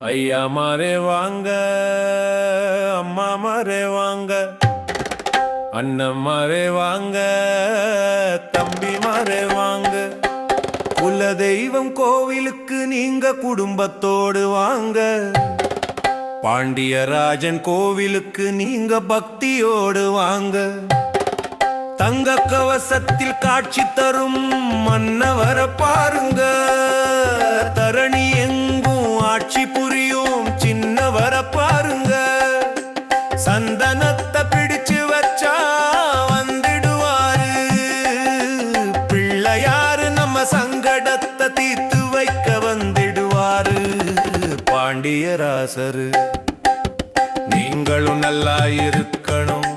ஐயா மாறே வாங்க அம்மா மாறே வாங்க அண்ணன் மாறே வாங்க தம்பி மாறே வாங்க. குல தெய்வம் கோவிலுக்கு நீங்க குடும்பத்தோடு வாங்க. பாண்டியராஜன் கோவிலுக்கு நீங்க பக்தியோடு வாங்க. தங்க கவசத்தில் காட்சி தரும் மன்னவரை பாருங்க. தரணி எங்க ஆட்சி புரியும். சின்னவர பாருங்க. சந்தனத்தை பிடிச்சு வச்சா வந்துடுவாரு. பிள்ளையாரு நம்ம சங்கடத்தை தீர்த்து வைக்க வந்துடுவாரு. பாண்டியராசரு நீங்களும் நல்லா இருக்கணும்.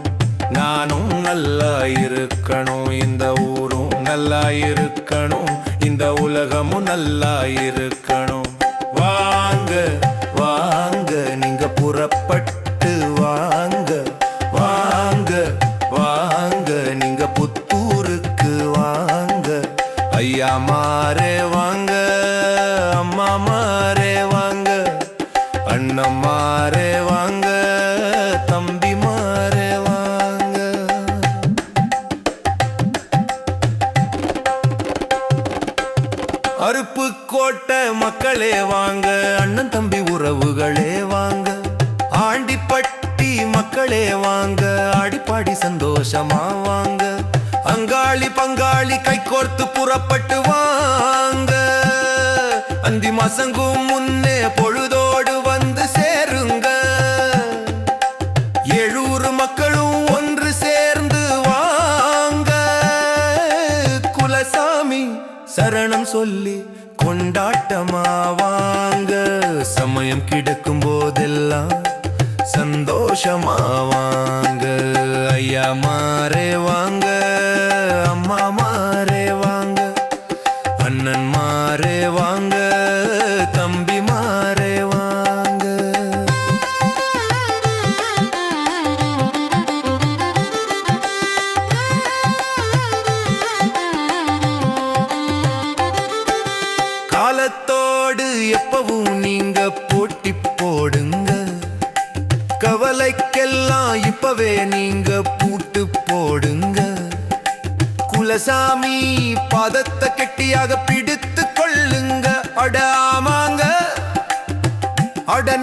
நானும் நல்லா இருக்கணும். இந்த ஊரும் நல்லா இருக்கணும். இந்த உலகமும் நல்லா இருக்கணும். புறப்பட்டு வாங்க வாங்க வாங்க. நீங்க புத்தூருக்கு வாங்க. ஐயா மாறே வாங்க அம்மா மாறே வாங்க. அண்ணன் மாறே வாங்க தம்பி மாறே வாங்க. அருப்பு கோட்டை மக்களே வாங்க அண்ணன் தம்பி உறவுகளே வாங்க. ஆண்டிப்பட்டி மக்களே வாங்க அடிப்பாடி சந்தோஷமா வாங்க. அங்காளி பங்காளி கை கோர்த்து புறப்பட்டு வாங்க. அந்தி மசங்கும் முன்னே பொழுதோடு வந்து சேருங்க. எழுறு மக்களும் ஒன்று சேர்ந்து வாங்க. குலசாமி சரணம் சொல்லி கொண்டாட்டமா வாங்க. சமயம் கிடக்கும் போதெல்லாம் சந்தோஷமா வாங்க ஐயா மாறே வாங்க அம்மா மாறே வாங்க அண்ணன் மாறே வாங்க தம்பி மாறே வாங்க. காலத்தோடு எப்பவும் நீங்க போட்டி போடுங்க. எல்லாம் இப்பவே நீங்க பூட்டு போடுங்க. குலசாமி பதத்தை கெட்டியாக பிடித்து கொள்ளுங்க. அட ஆமாங்க அட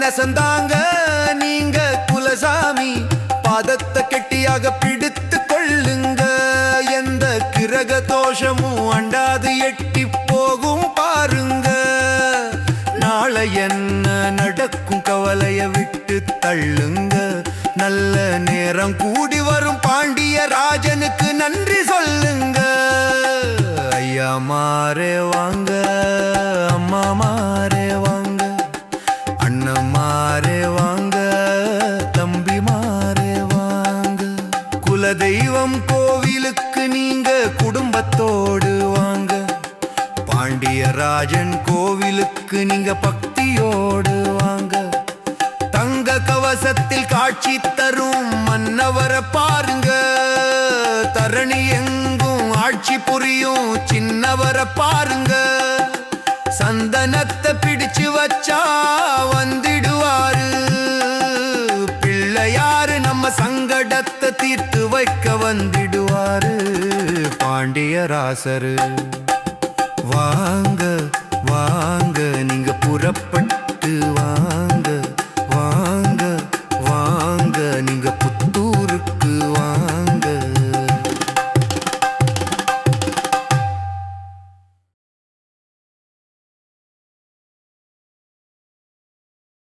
நீங்க குலசாமி பதத்தை கெட்டியாக பிடித்து கொள்ளுங்க. எந்த கிரக தோஷமும் அண்டாது எட்டி போகும் பாருங்க. நாளை என்ன நடக்கும் கவலையை விட்டு தள்ளுங்க. நல்ல நேரம் கூடி வரும் பாண்டிய ராஜனுக்கு நன்றி சொல்லுங்க. ஐயா மாறே வாங்க அம்மா மாறே வாங்க அண்ணன் மாறே வாங்க தம்பி மாறே வாங்க. குலதெய்வம் கோவிலுக்கு நீங்க குடும்பத்தோடு வாங்க. பாண்டியராஜன் கோவிலுக்கு நீங்க பக்தியோடு வாங்க. கவசத்தில் காட்சி தரும் மன்னவரை பாருங்க. தரணி எங்கும் ஆட்சி புரியும் சின்னவரை பாருங்க. சந்தனத்தை பிடிச்சு வச்சா வந்துடுவாரு. பிள்ளையாரு நம்ம சங்கடத்தை தீர்த்து வைக்க வந்துடுவாரு. பாண்டியராசரு